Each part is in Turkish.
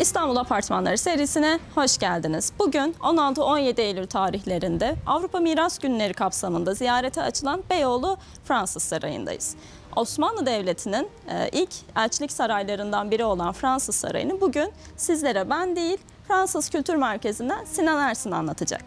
İstanbul Apartmanları serisine hoş geldiniz. Bugün 16-17 Eylül tarihlerinde Avrupa Miras Günleri kapsamında ziyarete açılan Beyoğlu Fransız Sarayı'ndayız. Osmanlı Devleti'nin e, ilk elçilik saraylarından biri olan Fransız Sarayı'nı bugün sizlere ben değil Fransız Kültür Merkezi'nden Sinan Ersin anlatacak.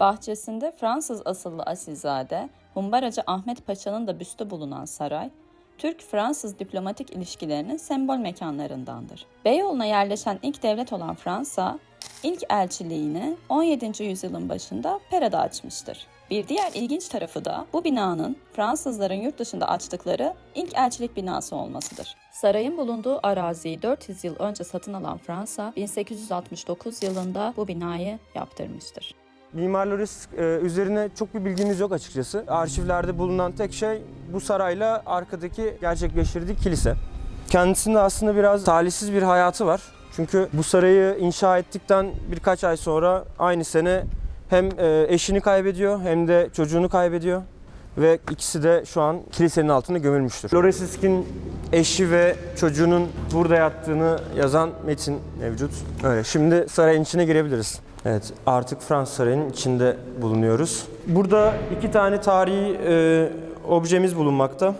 Bahçesinde Fransız asıllı asilzade Humbaracı Ahmet Paşa'nın da büstü bulunan saray, Türk-Fransız diplomatik ilişkilerinin sembol mekanlarındandır. Beyoğlu'na yerleşen ilk devlet olan Fransa, ilk elçiliğini 17. yüzyılın başında Pera'da açmıştır. Bir diğer ilginç tarafı da bu binanın Fransızların yurt dışında açtıkları ilk elçilik binası olmasıdır. Sarayın bulunduğu araziyi 400 yıl önce satın alan Fransa, 1869 yılında bu binayı yaptırmıştır. Mimar Loris e, üzerine çok bir bilgimiz yok açıkçası. Arşivlerde bulunan tek şey bu sarayla arkadaki gerçekleştirdiği kilise. Kendisinde aslında biraz talihsiz bir hayatı var. Çünkü bu sarayı inşa ettikten birkaç ay sonra aynı sene hem e, eşini kaybediyor hem de çocuğunu kaybediyor. Ve ikisi de şu an kilisenin altında gömülmüştür. Loresisk'in eşi ve çocuğunun burada yattığını yazan metin mevcut. Öyle. Şimdi sarayın içine girebiliriz. Evet, artık Fransız Sarayı'nın içinde bulunuyoruz. Burada iki tane tarihi e, objemiz bulunmakta.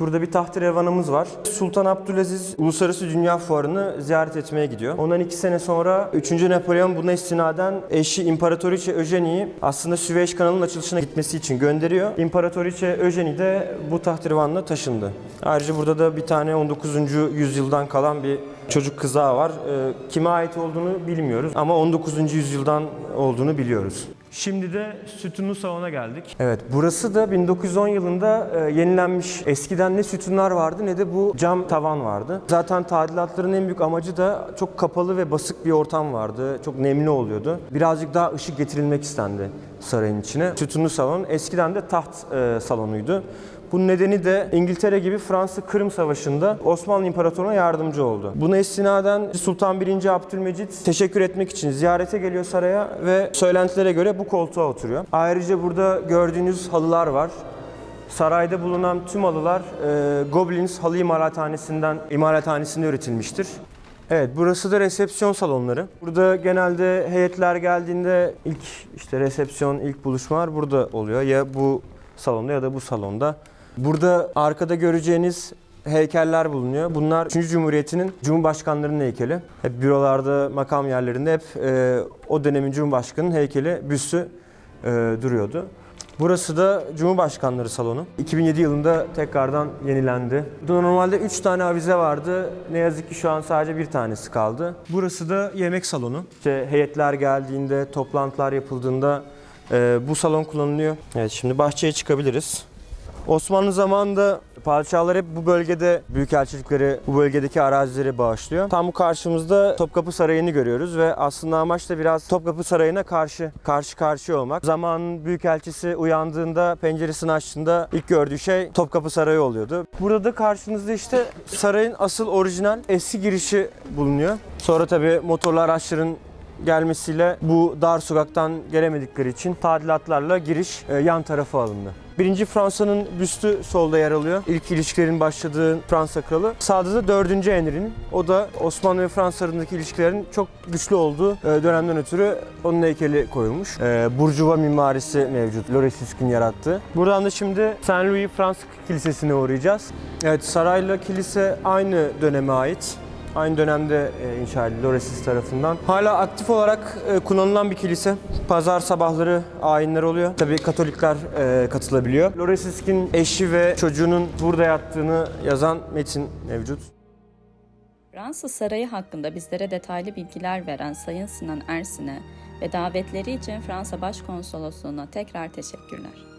Burada bir tahterevanımız var. Sultan Abdülaziz Uluslararası Dünya Fuarı'nı ziyaret etmeye gidiyor. Ondan iki sene sonra 3. Napolyon buna istinaden eşi İmparatoriçe Eugeni'yi aslında Süveyş kanalının açılışına gitmesi için gönderiyor. İmparatoriçe Eugenie de bu tahterevanla taşındı. Ayrıca burada da bir tane 19. yüzyıldan kalan bir çocuk kızağı var. Ee, kime ait olduğunu bilmiyoruz ama 19. yüzyıldan olduğunu biliyoruz. Şimdi de sütunlu salona geldik. Evet, burası da 1910 yılında e, yenilenmiş. Eskiden ne sütunlar vardı ne de bu cam tavan vardı. Zaten tadilatların en büyük amacı da çok kapalı ve basık bir ortam vardı. Çok nemli oluyordu. Birazcık daha ışık getirilmek istendi sarayın içine. Sütunlu salon eskiden de taht e, salonuydu. Bunun nedeni de İngiltere gibi Fransa Kırım Savaşı'nda Osmanlı İmparatorluğu'na yardımcı oldu. Buna istinaden Sultan 1. Abdülmecit teşekkür etmek için ziyarete geliyor saraya ve söylentilere göre bu koltuğa oturuyor. Ayrıca burada gördüğünüz halılar var. Sarayda bulunan tüm halılar e, Goblins Halı İmalathanesi'nden imalathanesinde üretilmiştir. Evet, burası da resepsiyon salonları. Burada genelde heyetler geldiğinde ilk işte resepsiyon, ilk buluşmalar burada oluyor. Ya bu salonda ya da bu salonda. Burada arkada göreceğiniz heykeller bulunuyor. Bunlar 3. Cumhuriyeti'nin Cumhurbaşkanlarının heykeli. Hep bürolarda, makam yerlerinde hep e, o dönemin Cumhurbaşkanı'nın heykeli, büstü e, duruyordu. Burası da Cumhurbaşkanları salonu. 2007 yılında tekrardan yenilendi. Normalde 3 tane avize vardı. Ne yazık ki şu an sadece bir tanesi kaldı. Burası da yemek salonu. İşte heyetler geldiğinde, toplantılar yapıldığında e, bu salon kullanılıyor. Evet şimdi bahçeye çıkabiliriz. Osmanlı zamanında padişahlar hep bu bölgede büyükelçilikleri, bu bölgedeki arazileri bağışlıyor. Tam bu karşımızda Topkapı Sarayı'nı görüyoruz ve aslında amaç da biraz Topkapı Sarayı'na karşı karşı karşıya olmak. Zamanın büyükelçisi uyandığında, penceresini açtığında ilk gördüğü şey Topkapı Sarayı oluyordu. Burada da karşınızda işte sarayın asıl orijinal eski girişi bulunuyor. Sonra tabii motorlu araçların gelmesiyle bu dar sokaktan gelemedikleri için tadilatlarla giriş e, yan tarafa alındı. Birinci Fransa'nın büstü solda yer alıyor. İlk ilişkilerin başladığı Fransa kralı. Sağda da 4. Henry'nin. O da Osmanlı ve Fransa arasındaki ilişkilerin çok güçlü olduğu e, dönemden ötürü onun heykeli koyulmuş. E, Burjuva mimarisi mevcut. Loresisk'in yarattığı. Buradan da şimdi Saint Louis Fransız Kilisesi'ne uğrayacağız. Evet sarayla kilise aynı döneme ait. Aynı dönemde e, inşa edildi Loresis tarafından. Hala aktif olarak e, kullanılan bir kilise. Pazar sabahları ayinler oluyor. Tabii Katolikler e, katılabiliyor. Loresisk'in eşi ve çocuğunun burada yattığını yazan metin mevcut. Fransız Sarayı hakkında bizlere detaylı bilgiler veren Sayın Sinan Ersin'e ve davetleri için Fransa Başkonsolosluğu'na tekrar teşekkürler.